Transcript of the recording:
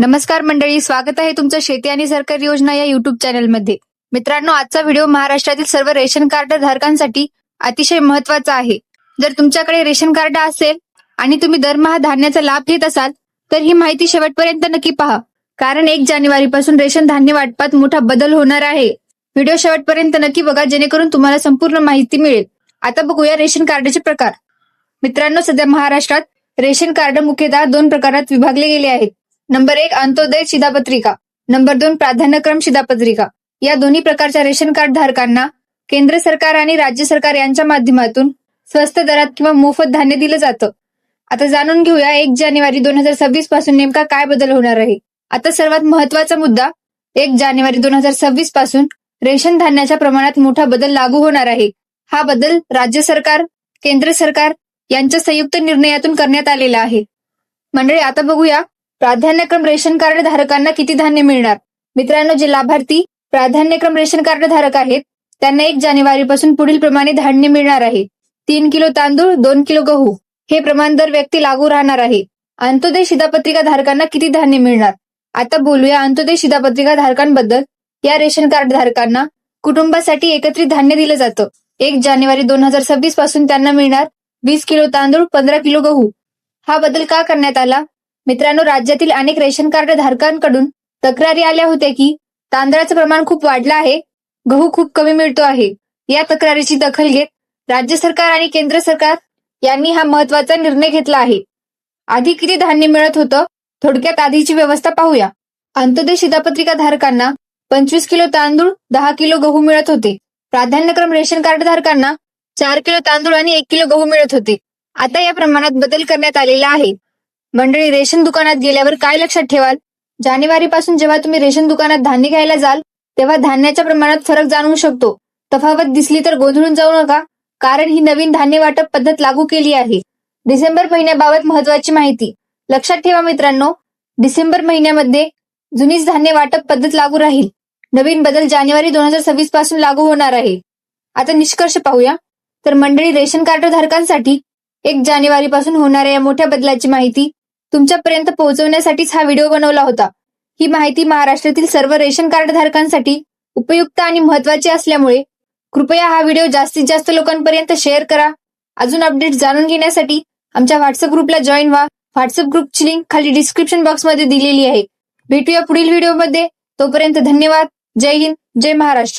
नमस्कार मंडळी स्वागत आहे तुमचं शेती आणि सरकारी योजना या युट्यूब चॅनलमध्ये मित्रांनो आजचा व्हिडिओ महाराष्ट्रातील सर्व रेशन कार्ड धारकांसाठी अतिशय महत्त्वाचा आहे. जर तुमच्याकडे रेशन कार्ड असेल आणि तुम्ही दरमहा धान्याचा लाभ घेत असाल तर ही माहिती शेवटपर्यंत नक्की पहा. कारण एक जानेवारी पासून रेशन धान्य वाटपात मोठा बदल होणार आहे. व्हिडिओ शेवटपर्यंत नक्की बघा जेणेकरून तुम्हाला संपूर्ण माहिती मिळेल. आता बघूया रेशन कार्डचे प्रकार. मित्रांनो सध्या महाराष्ट्रात रेशन कार्ड मुख्यतः दोन प्रकारात विभागले गेले आहेत. नंबर एक अंत्योदय शिधापत्रिका. नंबर दोन प्राधान्यक्रम शिधापत्रिका. या दोन्ही प्रकारच्या रेशन कार्ड धारकांना केंद्र सरकार आणि राज्य सरकार यांच्या माध्यमातून स्वस्त दरात किंवा मोफत धान्य दिलं जातं. आता जाणून घेऊया एक जानेवारी दोन हजार सव्वीसपासून नेमका काय बदल होणार आहे. आता सर्वात महत्त्वाचा मुद्दा एक जानेवारी दोन हजार सव्वीसपासून रेशन धान्याच्या प्रमाणात मोठा बदल लागू होणार आहे. हा बदल राज्य सरकार केंद्र सरकार यांच्या संयुक्त निर्णयातून करण्यात आलेला आहे. मंडळी आता बघूया प्राधान्यक्रम रेशन कार्ड धारकांना किती धान्य मिळणार? मित्रांनो जे लाभार्थी प्राधान्यक्रम रेशन कार्ड धारक आहेत त्यांना एक जानेवारी पासून पुढील प्रमाणे धान्य मिळणार आहे. तीन किलो तांदूळ दोन किलो गहू हे प्रमाण दर व्यक्ती लागू राहणार आहे. अंत्योदय शिधापत्रिका धारकांना किती धान्य मिळणार? आता बोलूया अंत्योदय शिधापत्रिका धारकांबद्दल. या रेशन कार्ड धारकांना कुटुंबासाठी एकत्रित धान्य दिलं जातं. एक जानेवारी दोन हजार सव्वीसपासून त्यांना मिळणार वीस किलो तांदूळ पंधरा किलो गहू. हा बदल का करण्यात आला? मित्रांनो राज्यातील अनेक रेशन कार्ड धारकांकडून तक्रारी आल्या होत्या की तांदळाचं प्रमाण खूप वाढलं आहे गहू खूप कमी मिळतो आहे. या तक्रारीची दखल घेत राज्य सरकार आणि केंद्र सरकार यांनी हा महत्त्वाचा निर्णय घेतला आहे. आधी किती धान्य मिळत होतं थोडक्यात आधीची व्यवस्था पाहूया. अंत्योदय शिधापत्रिका धारकांना पंचवीस किलो तांदूळ दहा किलो गहू मिळत होते. प्राधान्यक्रम रेशन कार्ड धारकांना चार किलो तांदूळ आणि एक किलो गहू मिळत होते. आता या प्रमाणात बदल करण्यात आलेला आहे. मंडळी रेशन दुकानात गेल्यावर काय लक्षात ठेवाल? जानेवारी पासून जेव्हा तुम्ही रेशन दुकानात धान्य घ्यायला जाल तेव्हा धान्याच्या प्रमाणात फरक जाणवू शकतो. तफावत दिसली तर गोंधळून जाऊ नका कारण ही नवीन धान्य वाटप पद्धत लागू केली आहे. डिसेंबर महिन्याबाबत महत्वाची माहिती. लक्षात ठेवा मित्रांनो डिसेंबर महिन्यामध्ये जुनीच धान्य वाटप पद्धत लागू राहील. नवीन बदल जानेवारी दोन हजार सव्वीसपासून लागू होणार आहे. आता निष्कर्ष पाहूया. तर मंडळी रेशन कार्ड धारकांसाठी एक जानेवारी पासून होणाऱ्या या मोठ्या बदलाची माहिती तुमच्यापर्यंत पोहोचवण्यासाठीच हा व्हिडिओ बनवला होता. ही माहिती महाराष्ट्रातील सर्व रेशन कार्ड धारकांसाठी उपयुक्त आणि महत्वाची असल्यामुळे कृपया हा व्हिडिओ जास्तीत जास्त लोकांपर्यंत शेअर करा. अजून अपडेट जाणून घेण्यासाठी आमच्या व्हॉट्सअप ग्रुपला जॉईन व्हा. व्हॉट्सअप ग्रुपची लिंक खाली डिस्क्रिप्शन बॉक्समध्ये दिलेली आहे. भेटूया पुढील व्हिडिओमध्ये. तोपर्यंत धन्यवाद. जय हिंद. जय महाराष्ट्र.